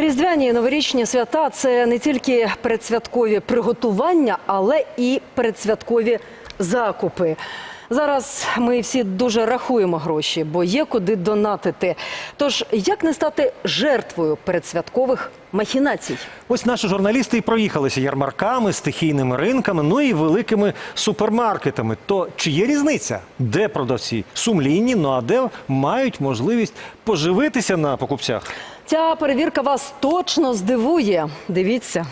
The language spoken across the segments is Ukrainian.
Різдвяні і новорічні свята це не тільки предсвяткові приготування, але і предсвяткові закупи. Зараз ми всі дуже рахуємо гроші, бо є куди донатити. Тож як не стати жертвою передсвяткових махінацій? Ось наші журналісти і проїхалися ярмарками, стихійними ринками, ну і великими супермаркетами. То чи є різниця? Де продавці сумлінні, ну а де мають можливість поживитися на покупцях? Ця перевірка вас точно здивує. Дивіться.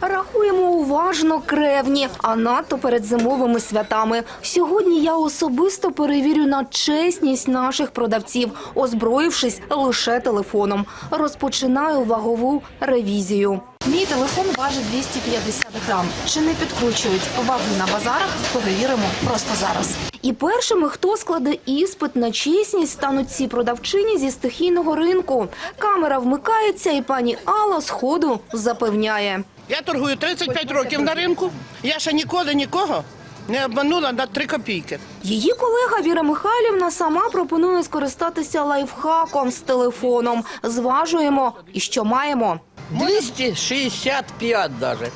Рахуємо уважно кревні, а надто перед зимовими святами. Сьогодні я особисто перевірю на чесність наших продавців, озброївшись лише телефоном. Розпочинаю вагову ревізію. Мій телефон важить 250 грам. Чи не підкручують ваги на базарах? Перевіримо просто зараз. І першими, хто складе іспит на чесність, стануть ці продавчині зі стихійного ринку. Камера вмикається, і пані Алла сходу запевняє. Я торгую 35 років на ринку. Я ще ніколи нікого не обманула на 3 копійки. Її колега Віра Михайлівна сама пропонує скористатися лайфхаком з телефоном. Зважуємо і що маємо. 265 даже.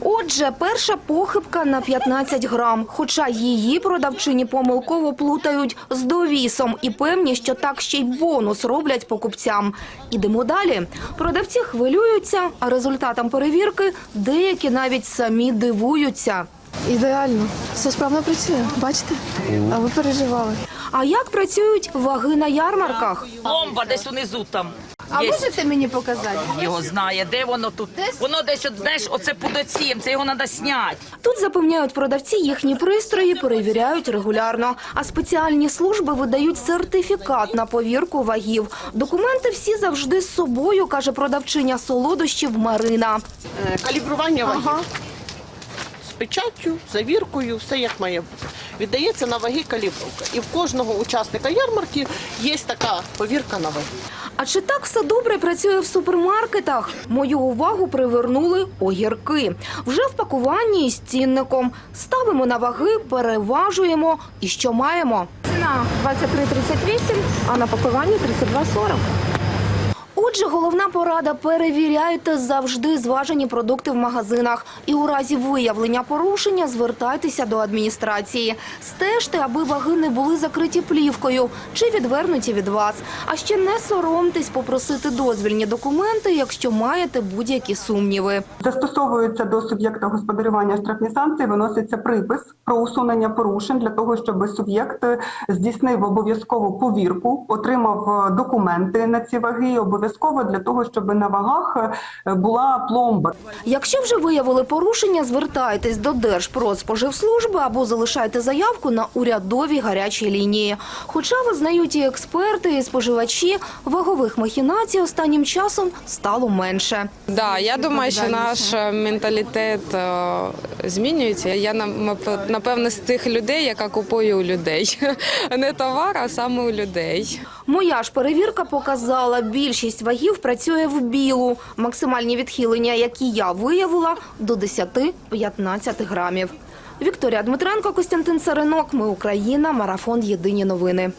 Отже, перша похибка на 15 грам. Хоча її продавчині помилково плутають з довісом і певні, що так ще й бонус роблять покупцям. Ідемо далі. Продавці хвилюються, а результатам перевірки деякі навіть самі дивуються. Ідеально, все справно працює. Бачите? А ви переживали. А як працюють ваги на ярмарках? Бомба десь унизу там. А Є. можете мені показати? Його знає, де воно тут. Воно десь, от, знаєш, оце пудоцім, це його треба зняти. Тут запевняють продавці, їхні пристрої перевіряють регулярно, а спеціальні служби видають сертифікат на повірку вагів. Документи всі завжди з собою, каже продавчиня солодощів Марина. Е, Калібрування вагів. З печаттю, завіркою, все як має бути. Віддається на ваги калібровка. І в кожного учасника ярмарки є така повірка на ваги. А чи так все добре працює в супермаркетах? Мою увагу привернули огірки. Вже в пакуванні із цінником. Ставимо на ваги, переважуємо. І що маємо? Ціна 23,38, а на пакуванні 32,40. Отже, головна порада – перевіряйте завжди зважені продукти в магазинах. І у разі виявлення порушення звертайтеся до адміністрації. Стежте, аби ваги не були закриті плівкою чи відвернуті від вас. А ще не соромтесь попросити дозвільні документи, якщо маєте будь-які сумніви. Застосовується до суб'єкта господарювання штрафні санкції, виноситься припис про усунення порушень для того, щоб суб'єкт здійснив обов'язкову повірку, отримав е, документи на ці ваги, і обов'язково для того, щоб на вагах е, була пломба. Якщо вже виявили порушення, звертайтесь до Держпродспоживслужби або залишайте заявку на урядовій гарячій лінії. Хоча визнають і експерти, і споживачі, вагових махінацій останнім часом стало менше. Да, я думаю, що наш е, менталітет е, змінюється. Я напевне з тих людей, яка купує у людей. Не товар, а саме у людей. Моя ж перевірка показала, більшість вагів працює в білу. Максимальні відхилення, які я виявила, до 10-15 грамів. Вікторія Дмитренко, Костянтин Саринок. Ми Україна. Марафон. Єдині новини.